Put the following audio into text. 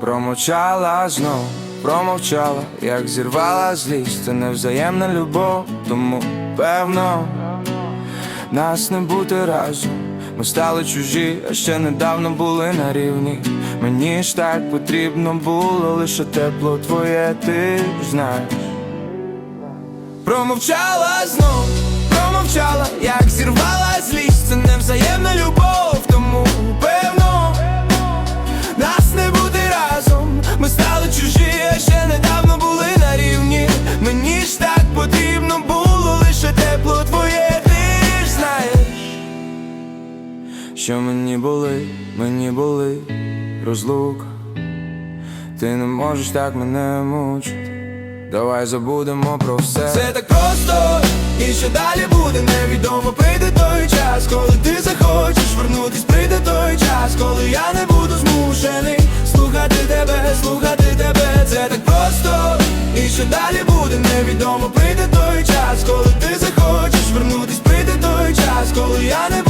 Промовчала знов, промовчала, як зірвала злість, це невзаємна любов, тому певно нас не бути разом. Ми стали чужі, а ще недавно були на рівні. Мені ж так потрібно було лише тепло твоє, ти знаєш. Промовчала знов, промовчала, як зірвала що мені були, мені були розлука. Ти не можеш так мене мучити. Давай забудемо про все. Це так просто, і що далі буде, невідомо прийде той час, коли ти захочеш вернутись, прийде той час, коли я не буду змушений слухати тебе, слухати тебе. Це так просто, і що далі буде, невідомо прийде той час, коли ти захочеш вернутись, прийде той час, коли я не буду